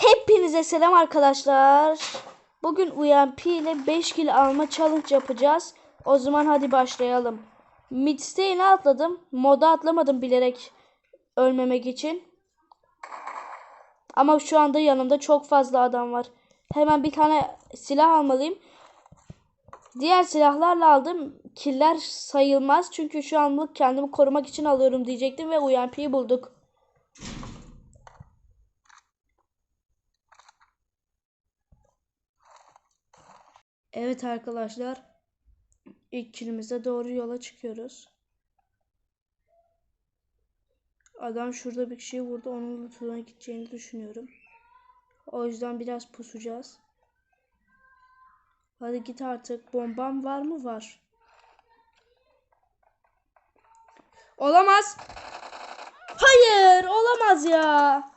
Hepinize selam arkadaşlar. Bugün UMP ile 5 kill alma challenge yapacağız. O zaman hadi başlayalım. Midstay'ine atladım. Moda atlamadım bilerek ölmemek için. Ama şu anda yanımda çok fazla adam var. Hemen bir tane silah almalıyım. Diğer silahlarla aldım. Killer sayılmaz. Çünkü şu anlık kendimi korumak için alıyorum diyecektim ve UMP'yi bulduk. Evet arkadaşlar. İlk kilimize doğru yola çıkıyoruz. Adam şurada bir kişiyi vurdu. Onun lootuna gideceğini düşünüyorum. O yüzden biraz pusacağız. Hadi git artık. Bombam var mı? Var. Olamaz. Hayır, olamaz ya.